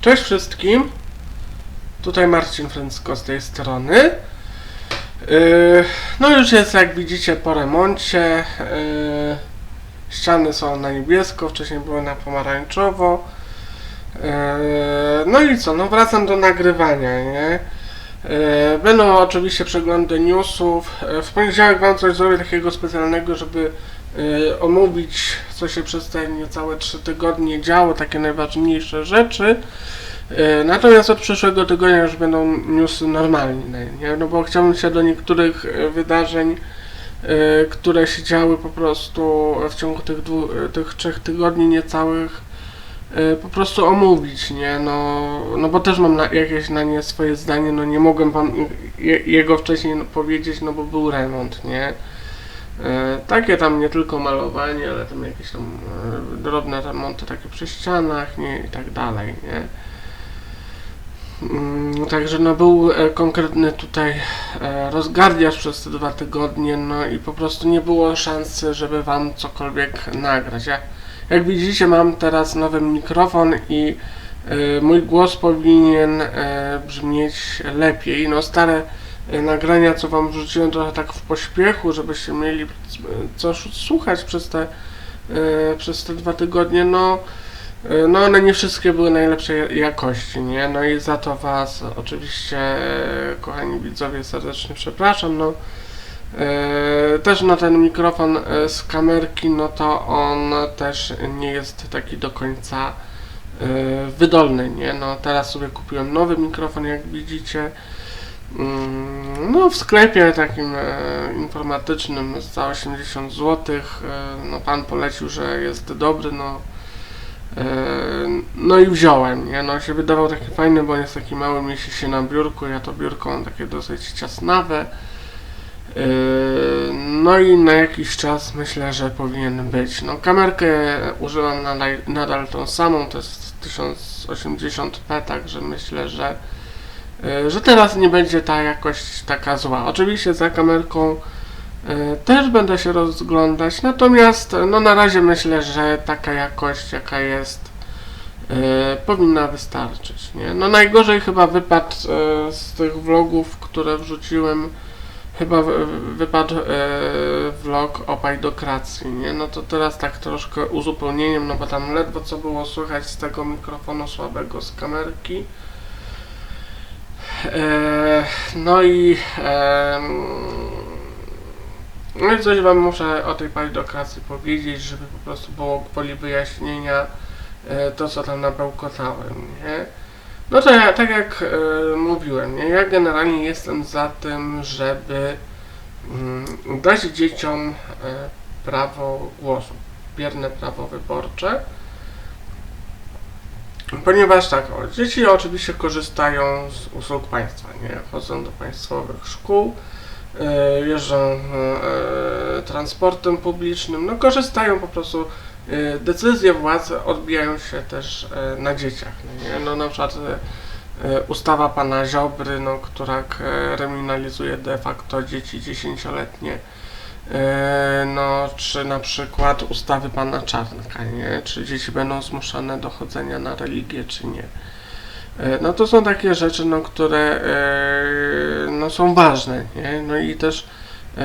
Cześć wszystkim. Tutaj Marcin Fręcko z tej strony. Yy, No już jest jak widzicie po remoncie. Yy, Ściany są na niebiesko, wcześniej były na pomarańczowo. Yy, No i co, no wracam do nagrywania, nie? Będą oczywiście przeglądy newsów. W poniedziałek wam coś zrobię takiego specjalnego, żeby yy, omówić, co się przez te niecałe 3 tygodnie działo, takie najważniejsze rzeczy. Yy, Natomiast od przyszłego tygodnia już będą newsy normalne, nie? No bo chciałbym się do niektórych yy, wydarzeń, yy, które się działy po prostu w ciągu tych, dwu, tych trzech tygodni niecałych, yy, po prostu omówić, nie? No, no bo też mam na, jakieś na nie swoje zdanie, no nie mogłem wam je, jego wcześniej powiedzieć, no bo był remont, nie? E, Takie tam nie tylko malowanie, ale tam jakieś tam e, drobne remonty takie przy ścianach, nie, i tak dalej, nie. Mm, Także no był e, konkretny tutaj rozgardiasz przez te dwa tygodnie, no i po prostu nie było szansy, żeby wam cokolwiek nagrać. Ja, jak widzicie mam teraz nowy mikrofon i mój głos powinien brzmieć lepiej. No stare nagrania, co wam wrzuciłem trochę tak w pośpiechu, żebyście mieli e, co sz- słuchać przez te, e, przez te dwa tygodnie, no no one nie wszystkie były najlepszej jakości, nie? No i za to was oczywiście, kochani widzowie, serdecznie przepraszam, no też no ten mikrofon z kamerki, no to on też nie jest taki do końca wydolny, nie? No teraz sobie kupiłem nowy mikrofon, jak widzicie. Mm, No w sklepie takim e, informatycznym za 80 zł. E, no pan polecił, że jest dobry, no. E, no i wziąłem, nie? No się wydawał taki fajny, bo jest taki mały, mieści się na biurku. Ja to biurko mam takie dosyć ciasnawe. E, No i na jakiś czas myślę, że powinien być. No kamerkę używam nadal, nadal tą samą, to jest 1080p, także myślę, że że teraz nie będzie ta jakość taka zła. Oczywiście za kamerką e, też będę się rozglądać, natomiast e, no na razie myślę, że taka jakość jaka jest e, powinna wystarczyć, nie? No najgorzej chyba wypadł e, z tych vlogów, które wrzuciłem chyba wy- wypadł e, vlog o pajdokracji, nie? No to teraz tak troszkę uzupełnieniem, no bo tam ledwo co było słychać z tego mikrofonu słabego z kamerki. E, no i no i coś wam muszę o tej pajdokracji powiedzieć, żeby po prostu było gwoli wyjaśnienia e, to, co tam nabełkotałem, nie? No to ja, tak jak e, mówiłem, nie? ja generalnie jestem za tym, żeby mm, dać dzieciom prawo głosu, bierne prawo wyborcze. Ponieważ tak, dzieci oczywiście korzystają z usług państwa, nie? Chodzą do państwowych szkół, e, jeżdżą e, transportem publicznym, no korzystają po prostu, e, decyzje władzy odbijają się też na dzieciach, nie? No na przykład ustawa pana Ziobry, no, która kryminalizuje de facto dzieci dziesięcioletnie, No, czy na przykład ustawy pana Czarnka, nie? Czy dzieci będą zmuszane do chodzenia na religię, czy nie? E, No to są takie rzeczy, no, które e, no, są ważne, nie? No i też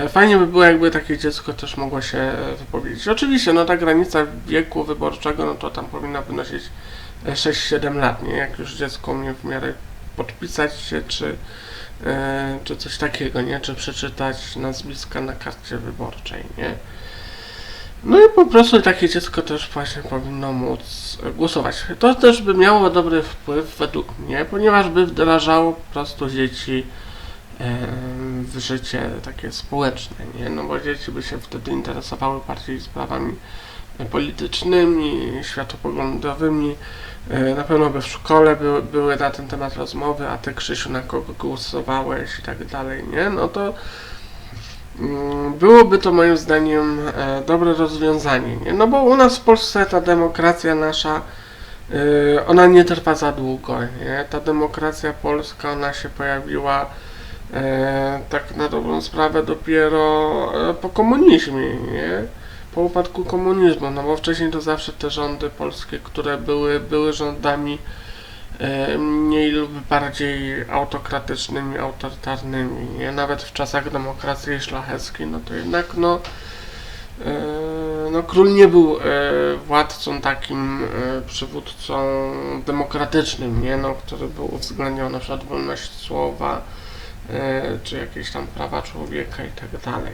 fajnie by było, jakby takie dziecko też mogło się wypowiedzieć. Oczywiście, no ta granica wieku wyborczego, no to tam powinna wynosić e, 6-7 lat, nie? Jak już dziecko umie w miarę podpisać się, czy e, czy coś takiego, nie? Czy przeczytać nazwiska na karcie wyborczej, nie? No i po prostu takie dziecko też właśnie powinno móc głosować. To też by miało dobry wpływ według mnie, ponieważ by wdrażało po prostu dzieci e, w życie takie społeczne, nie? No bo dzieci by się wtedy interesowały bardziej sprawami politycznymi, światopoglądowymi, Na pewno by w szkole były, były na ten temat rozmowy, a ty Krzysiu na kogo głosowałeś i tak dalej, nie? No to mm, byłoby to moim zdaniem e, dobre rozwiązanie, nie? No bo u nas w Polsce ta demokracja nasza, e, ona nie trwa za długo, nie? Ta demokracja polska, ona się pojawiła e, tak na dobrą sprawę dopiero e, po komunizmie, nie? Po upadku komunizmu, no bo wcześniej to zawsze te rządy polskie, które były, były rządami e, mniej lub bardziej autokratycznymi, autorytarnymi, nie? Nawet w czasach demokracji szlacheckiej, no to jednak no e, no król nie był e, władcą takim przywódcą demokratycznym, nie? No, który był uwzględniał na przykład wolność słowa, czy jakieś tam prawa człowieka i tak dalej.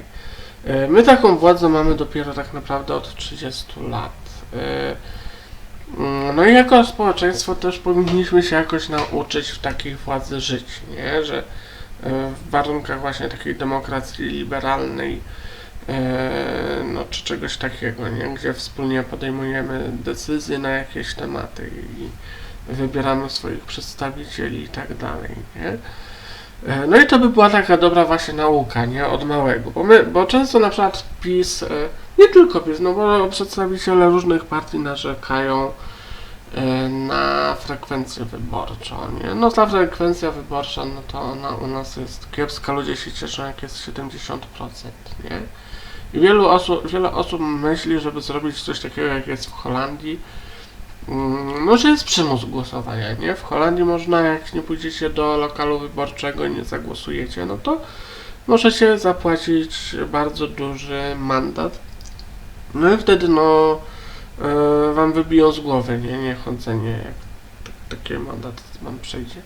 E, My taką władzę mamy dopiero tak naprawdę od 30 lat. E, mm, No i jako społeczeństwo też powinniśmy się jakoś nauczyć w takiej władzy żyć, nie? Że e, w warunkach właśnie takiej demokracji liberalnej, no czy czegoś takiego, nie? Gdzie wspólnie podejmujemy decyzje na jakieś tematy i wybieramy swoich przedstawicieli i tak dalej, nie? E, No i to by była taka dobra właśnie nauka, nie? Od małego, bo my, bo często na przykład PiS, e, nie tylko PiS, no bo przedstawiciele różnych partii narzekają e, na frekwencję wyborczą, nie? No ta frekwencja wyborcza, no to ona u nas jest kiepska, ludzie się cieszą jak jest 70%, nie? I wielu osób, wiele osób myśli, żeby zrobić coś takiego jak jest w Holandii, Mm, No, jest przymus głosowania, nie? W Holandii można, jak nie pójdziecie do lokalu wyborczego i nie zagłosujecie, no to możecie zapłacić bardzo duży mandat. No i wtedy, no, e, wam wybiją z głowy, nie? Nie chodzenie, jak t- takie mandat wam przejdzie.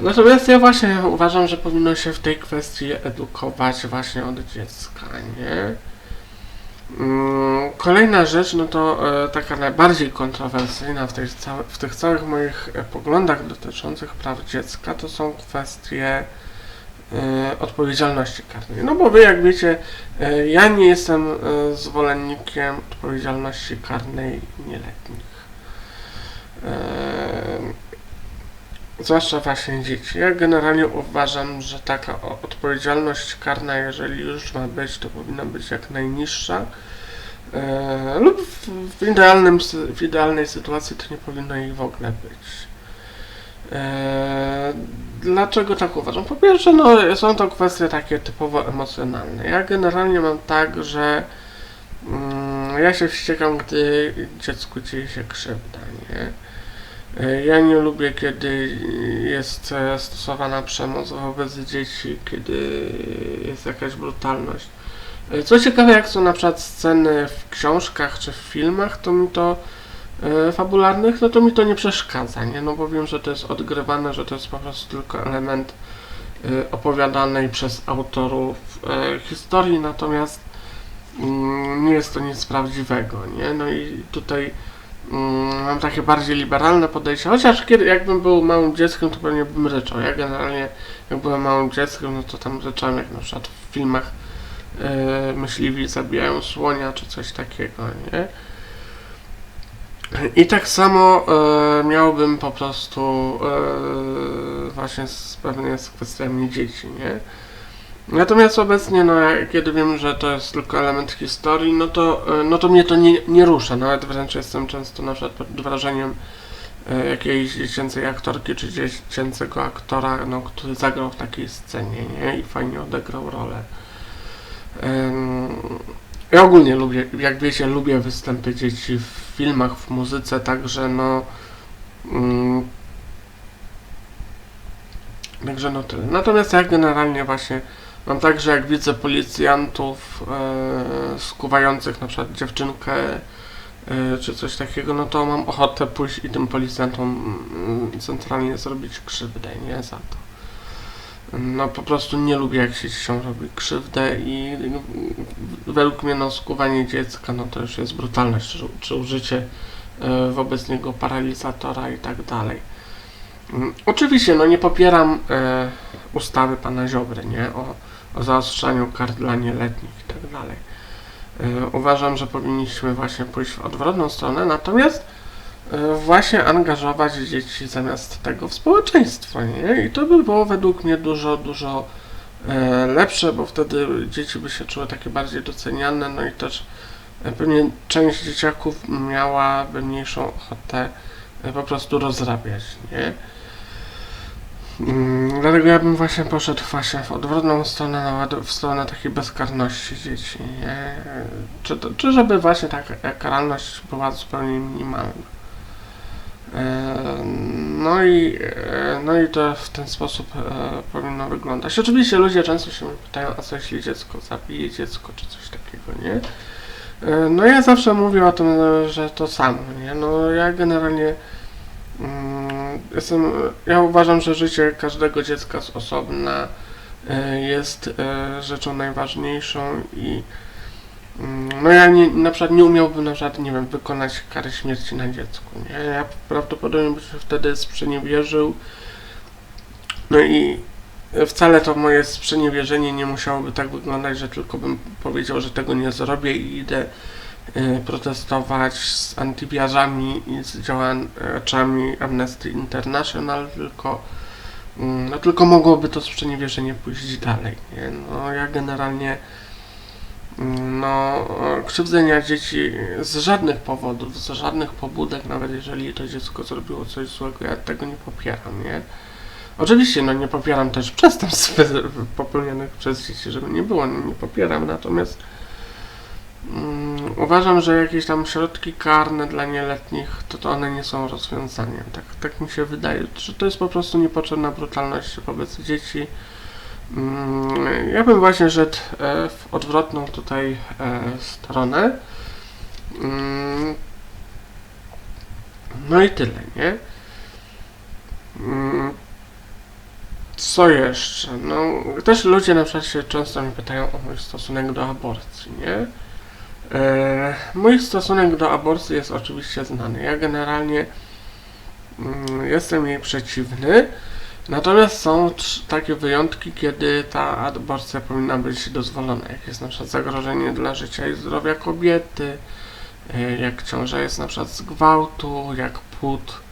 Natomiast ja właśnie uważam, że powinno się w tej kwestii edukować właśnie od dziecka, nie? Mm, Kolejna rzecz, no to e, taka najbardziej kontrowersyjna w, w tych całych moich e, poglądach dotyczących praw dziecka, to są kwestie e, odpowiedzialności karnej. No bo wy jak wiecie, ja nie jestem zwolennikiem odpowiedzialności karnej nieletnich. Zwłaszcza właśnie dzieci. Ja generalnie uważam, że taka odpowiedzialność karna, jeżeli już ma być, to powinna być jak najniższa. E, lub w, idealnym, w idealnej sytuacji to nie powinno jej w ogóle być. E, dlaczego tak uważam? Po pierwsze, no, są to kwestie takie typowo emocjonalne. Ja generalnie mam tak, że mm, ja się wściekam, gdy dziecku dzieje się krzywda, nie? E, Ja nie lubię, kiedy jest stosowana przemoc wobec dzieci, kiedy jest jakaś brutalność. E, Co ciekawe, jak są na przykład sceny w książkach czy w filmach, to mi to e, fabularnych, no to mi to nie przeszkadza, nie? No bo wiem, że to jest odgrywane, że to jest po prostu tylko element opowiadanej przez autorów historii, natomiast mm, nie jest to nic prawdziwego, nie? No i tutaj mm, mam takie bardziej liberalne podejście, chociaż kiedy, jakbym był małym dzieckiem, to pewnie bym ryczał. Ja generalnie, jak byłem małym dzieckiem, no to tam ryczałem, jak na przykład w filmach e, myśliwi zabijają słonia, czy coś takiego, nie? I tak samo e, miałbym po prostu e, właśnie z, pewnie z kwestiami dzieci, nie? Natomiast obecnie, no, kiedy wiem, że to jest tylko element historii, no to, e, no to mnie to nie, nie rusza. Nawet wręcz jestem często na przykład pod wrażeniem e, jakiejś dziecięcej aktorki czy dziecięcego aktora, no, który zagrał w takiej scenie, nie? I fajnie odegrał rolę. Ja ogólnie lubię, jak wiecie, lubię występy dzieci w filmach, w muzyce, także no. Mm, także no tyle. Natomiast ja generalnie właśnie mam tak, że jak widzę policjantów e, skuwających na przykład dziewczynkę e, czy coś takiego, no to mam ochotę pójść i tym policjantom mm, centralnie zrobić krzywdę, nie za to. No po prostu nie lubię jak się dzieciom robi krzywdę i no, według mnie no skuwanie dziecka no to już jest brutalność, czy, czy użycie e, wobec niego paralizatora i tak dalej. Mm, Oczywiście no nie popieram e, ustawy pana Ziobry, nie? O, o zaostrzaniu kar dla nieletnich i tak dalej. E, uważam, że powinniśmy właśnie pójść w odwrotną stronę, natomiast e, właśnie angażować dzieci zamiast tego w społeczeństwo, nie? I to by było według mnie dużo, dużo e, lepsze, bo wtedy dzieci by się czuły takie bardziej doceniane, no i też e, pewnie część dzieciaków miałaby mniejszą ochotę e, po prostu rozrabiać, nie? Mm, Dlatego ja bym właśnie poszedł właśnie w odwrotną stronę, nawet w stronę takiej bezkarności dzieci? Czy, to, czy żeby właśnie taka karalność była zupełnie minimalna. Em, No i, e, no i to w ten sposób e, powinno wyglądać. Oczywiście ludzie często się pytają, a co jeśli dziecko zabije dziecko, czy coś takiego, nie? E, No ja zawsze mówię o tym, e, że to samo, nie? No ja generalnie mm, jestem, ja uważam, że życie każdego dziecka z osobna e, jest e, rzeczą najważniejszą i mm, no ja nie, na przykład nie umiałbym na przykład, nie wiem, wykonać kary śmierci na dziecku, nie? Ja prawdopodobnie bym się wtedy sprzeniewierzył no i wcale to moje sprzeniewierzenie nie musiałoby tak wyglądać, że tylko bym powiedział, że tego nie zrobię i idę protestować z antybiarzami i z działaczami Amnesty International, tylko mm, no tylko mogłoby to sprzeniewierzenie pójść dalej, nie? No ja generalnie mm, no krzywdzenia dzieci z żadnych powodów, z żadnych pobudek, nawet jeżeli to dziecko zrobiło coś złego, ja tego nie popieram, nie? Oczywiście, no nie popieram też przestępstw popełnionych przez dzieci, żeby nie było, no, nie popieram, natomiast uważam, że jakieś tam środki karne dla nieletnich, to, to one nie są rozwiązaniem. Tak, tak mi się wydaje, że to jest po prostu niepotrzebna brutalność wobec dzieci. Mm, ja bym właśnie szedł e, w odwrotną tutaj e, stronę. Mm, no i tyle, nie? Mm, co jeszcze? No, też ludzie na przykład się często mnie pytają o mój stosunek do aborcji, nie? E, mój stosunek do aborcji jest oczywiście znany. Ja generalnie mm, jestem jej przeciwny, natomiast są takie wyjątki, kiedy ta aborcja powinna być dozwolona. Jak jest na przykład zagrożenie dla życia i zdrowia kobiety, e, jak ciąża jest na przykład z gwałtu, jak płód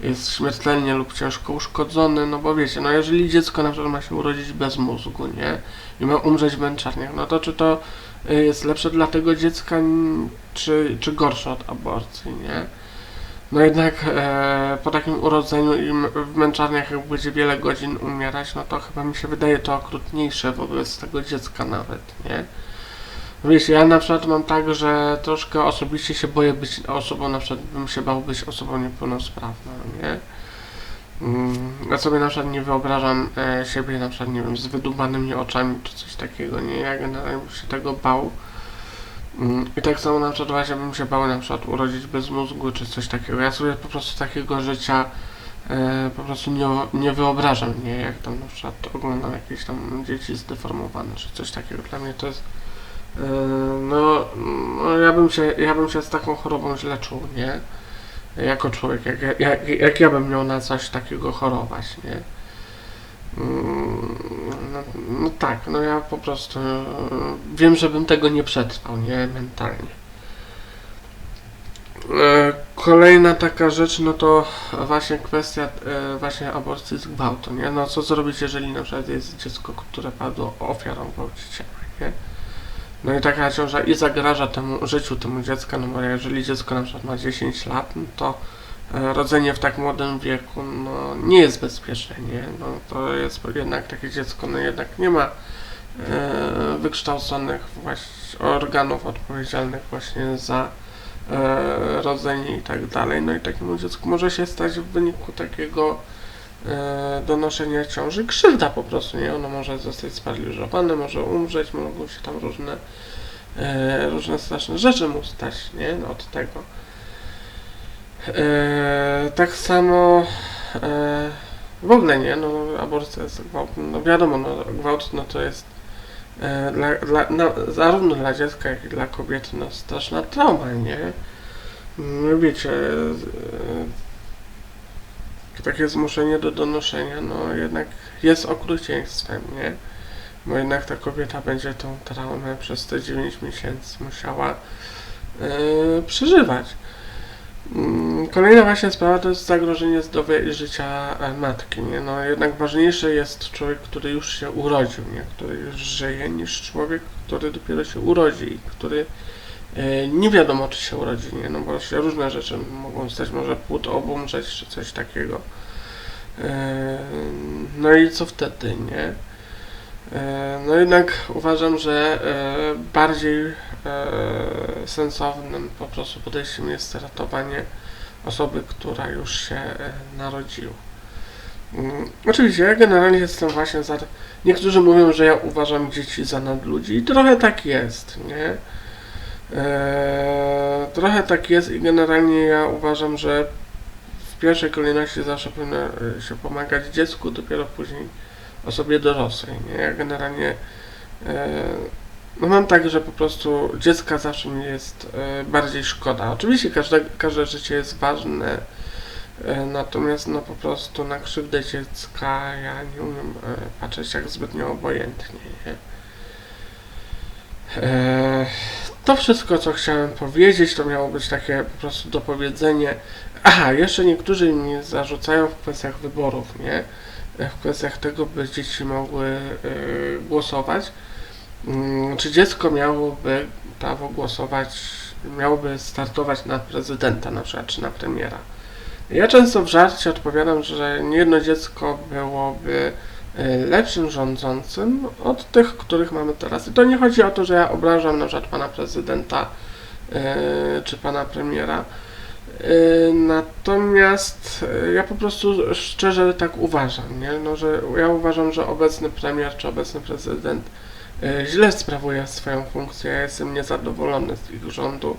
jest śmiertelnie lub ciężko uszkodzony, no bo wiecie, no jeżeli dziecko na przykład ma się urodzić bez mózgu, nie? I ma umrzeć w męczarniach, no to czy to jest lepsze dla tego dziecka, czy, czy gorsze od aborcji, nie? No jednak e, po takim urodzeniu i w męczarniach jak będzie wiele godzin umierać, no to chyba mi się wydaje to okrutniejsze wobec tego dziecka nawet, nie? Wiecie, ja na przykład mam tak, że troszkę osobiście się boję być osobą, na przykład bym się bał być osobą niepełnosprawną, nie? Mm, Ja sobie na przykład nie wyobrażam e, siebie na przykład, nie wiem, z wydubanymi oczami czy coś takiego, nie? Ja generalnie bym się tego bał. Mm, I tak samo na przykład właśnie bym się bał na przykład urodzić bez mózgu czy coś takiego. Ja sobie po prostu takiego życia e, po prostu nie, nie wyobrażam, nie? Jak tam na przykład oglądam jakieś tam dzieci zdeformowane czy coś takiego. Dla mnie to jest e, no, no ja bym się, ja bym się z taką chorobą źle czuł, nie? Jako człowiek, jak, ja- jak, jak ja bym miał na coś takiego chorować, nie? Mm, No, no tak, no ja po prostu e, wiem, że bym tego nie przetrwał, nie? Mentalnie. E, Kolejna taka rzecz, no to właśnie kwestia e, właśnie aborcji z gwałtu, nie? No co zrobić, jeżeli na przykład jest dziecko, które padło ofiarą gwałciciela, nie? No i taka ciąża i zagraża temu życiu temu dziecka, no bo jeżeli dziecko na przykład ma 10 lat, no to e, rodzenie w tak młodym wieku no, nie jest bezpieczne, nie? No to jest jednak takie dziecko, no jednak nie ma e, wykształconych właśnie organów odpowiedzialnych właśnie za e, rodzenie i tak dalej. No i takiemu dziecku może się stać w wyniku takiego e, donoszenia ciąży krzywda po prostu, nie? Ono może zostać sparaliżowane, może umrzeć, mogą się tam różne e, różne straszne rzeczy mu stać, nie? No, od tego. E, tak samo w ogóle nie, no aborcja jest gwałt, no wiadomo, no gwałt no to jest dla, dla, no, zarówno dla dziecka, jak i dla kobiety no straszna trauma, nie? No wiecie, takie zmuszenie do donoszenia, no jednak jest okrucieństwem, nie? Bo jednak ta kobieta będzie tą traumę przez te 9 miesięcy musiała e, przeżywać. Mm, Kolejna właśnie sprawa to jest zagrożenie zdrowia i życia e, matki, nie? No jednak ważniejszy jest człowiek, który już się urodził, nie? Który już żyje, niż człowiek, który dopiero się urodzi i który nie wiadomo, czy się urodzi, nie? No bo się różne rzeczy mogą stać, może płód obumrzeć, czy coś takiego. E, No i co wtedy, nie? E, No jednak uważam, że e, bardziej e, sensownym po prostu podejściem jest ratowanie osoby, która już się e, narodziła. Mm, Oczywiście, ja generalnie jestem właśnie za. Niektórzy mówią, że ja uważam dzieci za nadludzi, i trochę tak jest, nie? Eee, trochę tak jest, i generalnie ja uważam, że w pierwszej kolejności zawsze powinno e, się pomagać dziecku, dopiero później osobie dorosłej, nie? Ja generalnie. E, no mam tak, że po prostu dziecka zawsze mi jest e, bardziej szkoda. Oczywiście każde, każde życie jest ważne, e, natomiast no po prostu na krzywdę dziecka ja nie umiem e, patrzeć jak zbytnio obojętnie. Nie? E, to wszystko, co chciałem powiedzieć, to miało być takie po prostu dopowiedzenie. Aha, jeszcze niektórzy mi zarzucają w kwestiach wyborów, nie? W kwestiach tego, by dzieci mogły e, głosować. Mm, Czy dziecko miałoby prawo głosować, miałoby startować na prezydenta na przykład, czy na premiera? Ja często w żarcie odpowiadam, że niejedno dziecko byłoby lepszym rządzącym od tych, których mamy teraz. I to nie chodzi o to, że ja obrażam na przykład pana prezydenta e, czy pana premiera. E, Natomiast e, ja po prostu szczerze tak uważam, nie? No, że ja uważam, że obecny premier czy obecny prezydent e, źle sprawuje swoją funkcję. Ja jestem niezadowolony z ich rządu.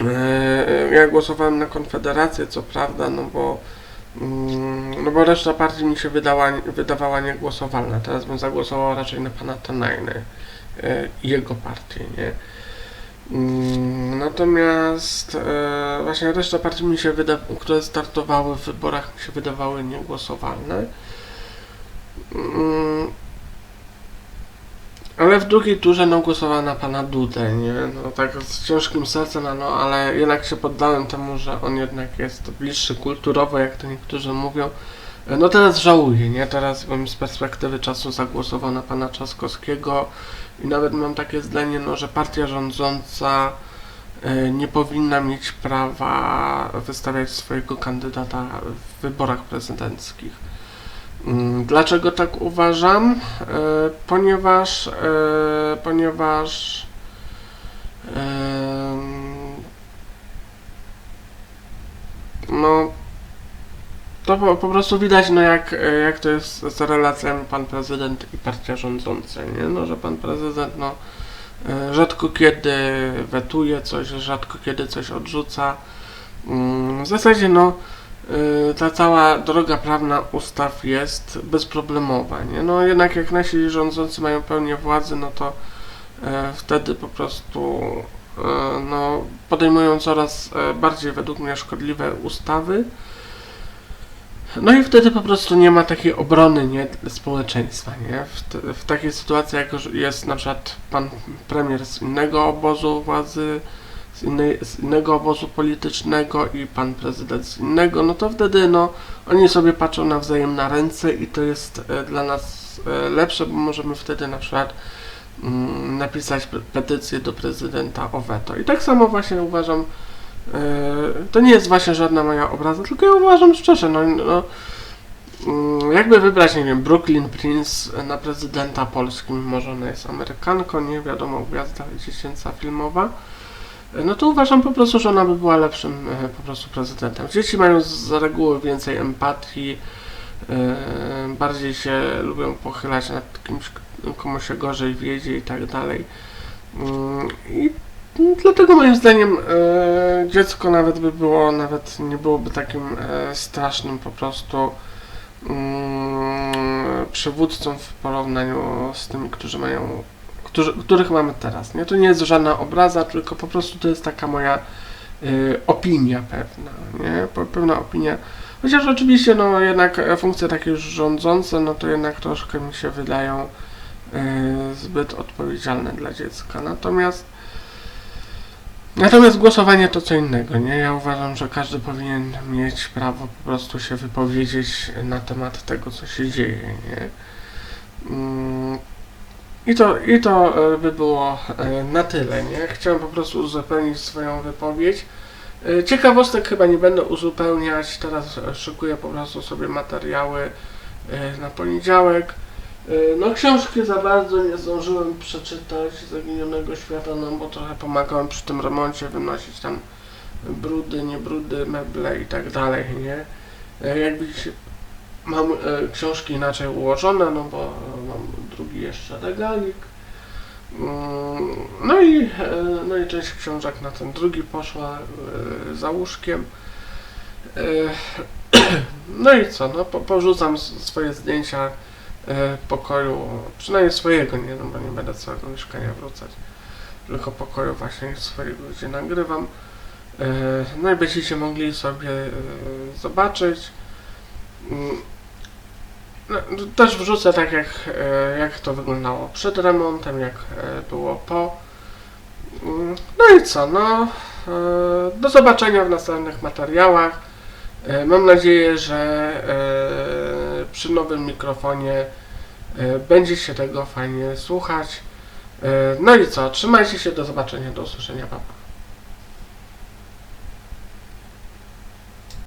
E, Ja głosowałem na Konfederację, co prawda, no bo, no bo reszta partii mi się wydała, wydawała niegłosowalna. Teraz bym zagłosował raczej na pana Tanajny e, i jego partię, nie? Mm, Natomiast e, właśnie reszta partii mi się wyda, które startowały w wyborach mi się wydawały niegłosowalne. Ale w drugiej turze no głosowałem na pana Dudę, nie? No tak z ciężkim sercem, no, no ale jednak się poddałem temu, że on jednak jest bliższy kulturowo, jak to niektórzy mówią. No teraz żałuję, nie? Teraz bym z perspektywy czasu zagłosował na pana Trzaskowskiego i nawet mam takie zdanie, no, że partia rządząca e, nie powinna mieć prawa wystawiać swojego kandydata w wyborach prezydenckich. Mm, Dlaczego tak uważam? E, Ponieważ, e, ponieważ no to po, po prostu widać, no jak, jak to jest z relacjami pan prezydent i partia rządząca, nie? No, że pan prezydent, no e, rzadko kiedy wetuje coś, rzadko kiedy coś odrzuca. Mm, W zasadzie, no ta cała droga prawna ustaw jest bezproblemowa, nie? No jednak jak nasi rządzący mają pełnię władzy, no to e, wtedy po prostu e, no, podejmują coraz e, bardziej według mnie szkodliwe ustawy. No i wtedy po prostu nie ma takiej obrony nie, społeczeństwa, nie? W, te, w takiej sytuacji, jak jest na przykład pan premier z innego obozu władzy, z, innej, z innego obozu politycznego i pan prezydent z innego, no to wtedy no, oni sobie patrzą nawzajem na ręce i to jest e, dla nas e, lepsze, bo możemy wtedy na przykład mm, napisać pe- petycję do prezydenta o weto. I tak samo właśnie uważam, e, to nie jest właśnie żadna moja obraza, tylko ja uważam szczerze, no, no mm, jakby wybrać, nie wiem, Brooklyn Prince na prezydenta Polski, mimo że ona jest Amerykanką, nie wiadomo, gwiazda dziecięca filmowa, no to uważam po prostu, że ona by była lepszym e, po prostu prezydentem. Dzieci mają z reguły więcej empatii, e, bardziej się lubią pochylać nad kimś, komu się gorzej wiedzie i tak dalej. Mm, I dlatego moim zdaniem e, dziecko nawet by było, nawet nie byłoby takim strasznym po prostu mm, przywódcą w porównaniu z tymi, którzy mają którzy, których mamy teraz. Nie? To nie jest żadna obraza, tylko po prostu to jest taka moja y, opinia pewna, nie? Pewna opinia. Chociaż oczywiście, no jednak e, funkcje takie już rządzące, no to jednak troszkę mi się wydają y, zbyt odpowiedzialne dla dziecka. Natomiast Natomiast głosowanie to co innego, nie? Ja uważam, że każdy powinien mieć prawo po prostu się wypowiedzieć na temat tego, co się dzieje, nie? Mm, i to, I to e, by było e, na tyle, nie? Chciałem po prostu uzupełnić swoją wypowiedź. E, Ciekawostek chyba nie będę uzupełniać, teraz szykuję po prostu sobie materiały na poniedziałek. No książki za bardzo nie zdążyłem przeczytać Zaginionego Świata, no bo trochę pomagałem przy tym remoncie wynosić tam brudy, nie brudy, meble i tak dalej, nie? Jak widzicie, mam książki inaczej ułożone, no bo mam drugi jeszcze regalik. Mm, No i, e, no i część książek na ten drugi poszła e, za łóżkiem. E, No i co, no po, porzucam swoje zdjęcia pokoju, przynajmniej swojego, nie, no bo nie będę całego mieszkania wrzucać, tylko pokoju właśnie swojego, gdzie nagrywam. No i będziecie mogli sobie zobaczyć. No, Też wrzucę tak jak, e, jak to wyglądało przed remontem, jak e, było po. Mm, No i co, no e, do zobaczenia w następnych materiałach. Mam nadzieję, że przy nowym mikrofonie będzie się tego fajnie słuchać. No i co, trzymajcie się, do zobaczenia, do usłyszenia, papa.